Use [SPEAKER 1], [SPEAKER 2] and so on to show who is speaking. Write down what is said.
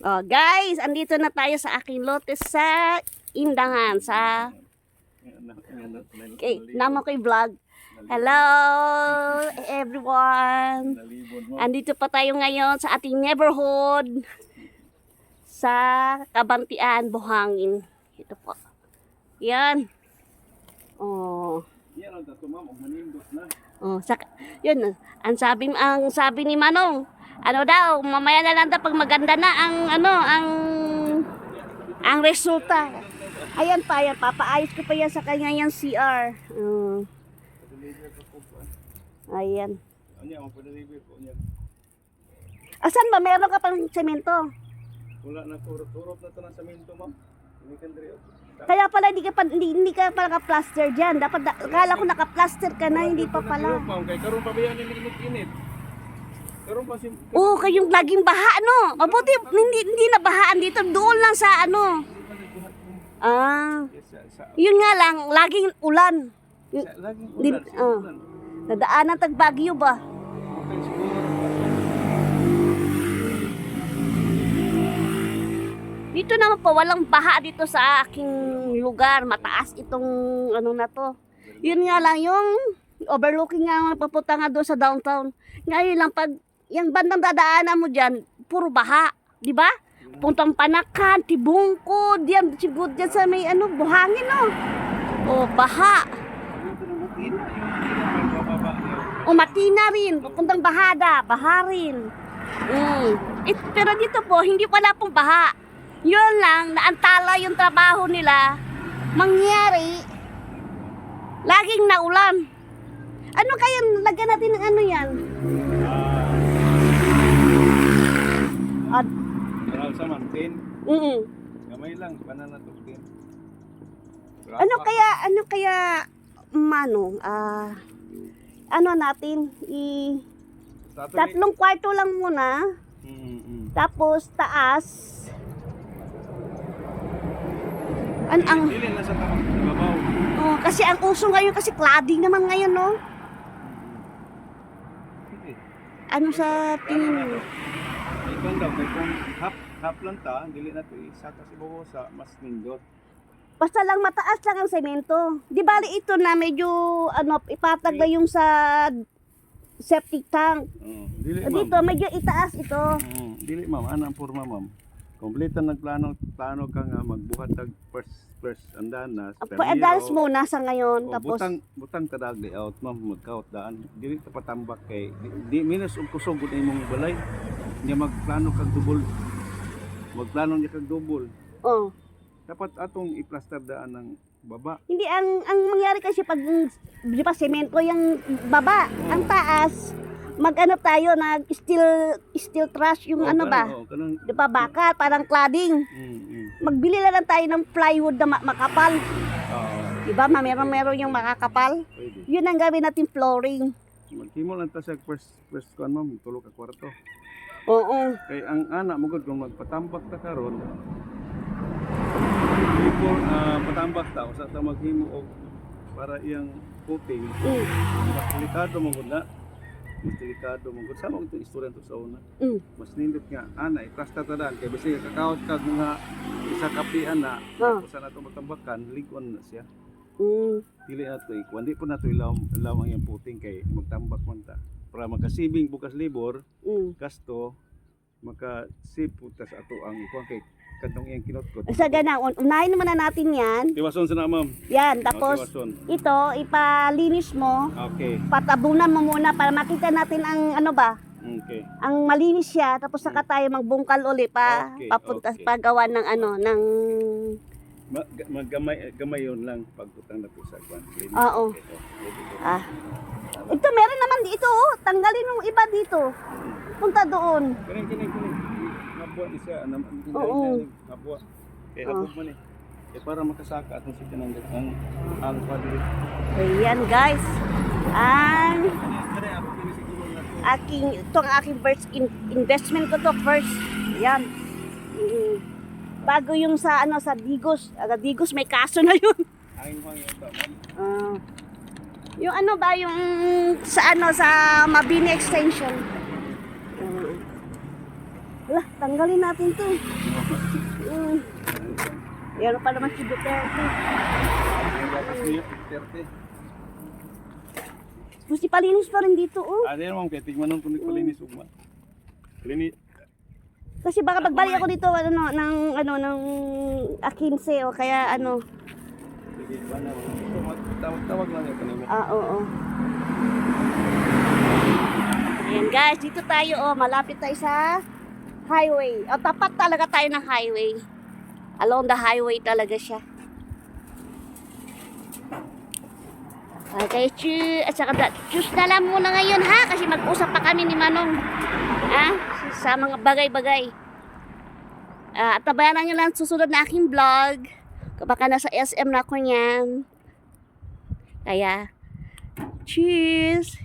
[SPEAKER 1] Oh, guys, andito na tayo sa aking lote sa Indangan sa kay namo kay vlog. Hello everyone. Andito pa tayo ngayon sa ating neighborhood sa Kabantian, Buhangin. Ito po. Yan. Oh. Oh, sa, yun, ang sabi, ang sabi ni Manong, ano daw, mamaya na lang daw pag maganda na ang, ano, ang, ang resulta. Ayan pa, yan, papaayos ko pa yan sa kanya yung CR.
[SPEAKER 2] Po po.
[SPEAKER 1] ayan. Asan ba? Meron ka pang semento?
[SPEAKER 2] Wala na turot-turot na to ng semento ma'am.
[SPEAKER 1] Kaya pala hindi ka pa, hindi, hindi ka pa naka-plaster dyan. Dapat, da, akala ko naka-plaster ka na, hindi pa pala.
[SPEAKER 2] Karon pa ba yan ni init?
[SPEAKER 1] Oo, kayong laging baha, no? Mabuti, hindi, hindi na bahaan dito. Doon lang sa, ano. Ah, yun nga lang, laging ulan.
[SPEAKER 2] sa laging ulan.
[SPEAKER 1] oh. Nadaanan tag Baguio ba? Dito naman po, walang baha dito sa aking lugar. Mataas itong ano na to. Yun nga lang, yung overlooking nga papunta nga doon sa downtown. Ngayon lang, pag yung bandang dadaanan mo dyan, puro baha. Di ba? Puntang Panakan, Tibungkod, yan, siguro dyan sa may ano, buhangin, no? O, baha.
[SPEAKER 2] Yung yung bababa niya.
[SPEAKER 1] O, Matina rin, papuntang Bahada, baha rin. Mm. It, pero dito po, hindi pala pong baha. Yun lang, naantala yung trabaho nila. Mangyari, laging naulan. Ano kaya, lagyan natin ng ano yan?
[SPEAKER 2] Ah,
[SPEAKER 1] At,
[SPEAKER 2] Karal sa ma'am, tin.
[SPEAKER 1] mm
[SPEAKER 2] Gamay lang, pananatok tin.
[SPEAKER 1] Ano kaya, ano kaya, manong, ah, ano natin, i, tatlong kwarto lang muna,
[SPEAKER 2] Mm, mm.
[SPEAKER 1] tapos taas, an, ang,
[SPEAKER 2] Dili na sa tamang babaw.
[SPEAKER 1] Oh, kasi ang uso ngayon kasi cladding naman ngayon, no? Ano sa tingin mo?
[SPEAKER 2] Ikon daw, kay kung hap, hap lang ta, dili na to isaka si bawo sa mas nindot.
[SPEAKER 1] Basta lang mataas lang ang semento. Di bali ito na medyo ano ipatag na yung sa septic tank.
[SPEAKER 2] Oo. Dili
[SPEAKER 1] Dito
[SPEAKER 2] ma'am.
[SPEAKER 1] medyo itaas ito.
[SPEAKER 2] Oo, dili ma'am, ana ang porma ma'am. Kompleto nagplano plano ka nga magbuhat tag first first andanas.
[SPEAKER 1] Advance mo na sa ngayon
[SPEAKER 2] O,
[SPEAKER 1] tapos
[SPEAKER 2] butang butang tadag layout ma'am magkaot daan. Dili ta patambak kay di, di minus og kusog gud imong balay. Nya magplano kag dubol. Magplano niya kag dubol.
[SPEAKER 1] oh.
[SPEAKER 2] Dapat atong i-plaster daan ng baba.
[SPEAKER 1] Hindi ang ang mangyari kasi pag di ba semento yung baba, ang taas mag-ano tayo nag steel steel truss yung
[SPEAKER 2] O,
[SPEAKER 1] ano ba?
[SPEAKER 2] kanang- o, kanang-
[SPEAKER 1] Di ba bakal parang cladding.
[SPEAKER 2] Mm, mm.
[SPEAKER 1] Magbili na lang tayo ng plywood na ma- makapal.
[SPEAKER 2] Oo,
[SPEAKER 1] Di ba? Ma- Meron meron yung makakapal.
[SPEAKER 2] pwede.
[SPEAKER 1] Yun ang gawin natin flooring.
[SPEAKER 2] Maghimo lang ta sa first first kuan ma'am, tulo ka kwarto.
[SPEAKER 1] Oo.
[SPEAKER 2] Kay ang anak mo gud kung magpatambak ta karon. Before ah, patambak ta usa ta maghimo og para iyang coating.
[SPEAKER 1] Mm.
[SPEAKER 2] Delikado mo gud na. Mas delikado mo gud sama itong istorya to sa una.
[SPEAKER 1] Mm.
[SPEAKER 2] Mas nindot nga ana iplasta ta daan kay basi kakaot kag mga isa kapian na
[SPEAKER 1] Ah.
[SPEAKER 2] usa na to matambakan ligon na siya.
[SPEAKER 1] Mm.
[SPEAKER 2] Dili na to ikuan di po na to ilaw ilaw ang iyang puting kay magtambak man ta. Para makasibing bukas libor
[SPEAKER 1] Mm.
[SPEAKER 2] gasto maka-save po ato ang ikuan kay kadtong iyang kinotkot.
[SPEAKER 1] Sa ganang, un- unahin muna natin yan.
[SPEAKER 2] Tiwason sa na ma'am.
[SPEAKER 1] Yan.
[SPEAKER 2] Oh,
[SPEAKER 1] Tapos,
[SPEAKER 2] tiwason.
[SPEAKER 1] ito, ipalinis mo.
[SPEAKER 2] Okay.
[SPEAKER 1] Patabunan mo muna para makita natin ang ano ba,
[SPEAKER 2] Okay.
[SPEAKER 1] ang malinis siya. Tapos saka tayo magbungkal uli pa,
[SPEAKER 2] Okay,
[SPEAKER 1] papunta,
[SPEAKER 2] okay.
[SPEAKER 1] pagawa ng ano, ng,
[SPEAKER 2] Ma- ga- Maggamay gamayon lang pagputang na po sa kwan.
[SPEAKER 1] Oo.
[SPEAKER 2] Okay, oh,
[SPEAKER 1] ah. Ito, meron naman dito, oh. Tanggalin yung iba dito. Punta doon.
[SPEAKER 2] Kaning kaning. Habwa ni siya anam
[SPEAKER 1] Oo.
[SPEAKER 2] habwa. Kay
[SPEAKER 1] Oh.
[SPEAKER 2] habwa man eh. Kay para makasaka atong si kanang ang ang padre.
[SPEAKER 1] Ayan, guys. Ang aking, ito ang aking first in- investment ko to first. Yan. Mm. Bago yung sa ano sa Digos. Aga Digos may kaso na yun.
[SPEAKER 2] Ayon mo yung ta ma'am.
[SPEAKER 1] Ah. yung ano ba yung sa ano sa Mabini extension. Ah. Wala, tanggalin natin to. Mm. Meron pa naman si Duterte. Gusto palinis pa rin dito, oh.
[SPEAKER 2] Ano yan, ma'am? Kaya tingnan kung nagpalinis ugma. Linis.
[SPEAKER 1] Kasi baka pagbalik ako dito, ano, no, ng, ano, ng A15, o kaya, ano.
[SPEAKER 2] Ito, Tawag-tawag lang yan kanina.
[SPEAKER 1] ah, oo. Ayan guys, dito tayo, oh, malapit tayo sa highway. O, tapat talaga tayo ng highway. Along the highway talaga siya. Okay, chu. At saka, choose na lang muna ngayon ha, kasi mag-usap pa kami ni Manong. Ha? Sa mga bagay-bagay. Ah, at tabayanan nyo lang susunod na aking vlog. Baka nasa SM na ako niyan. Kaya, cheers!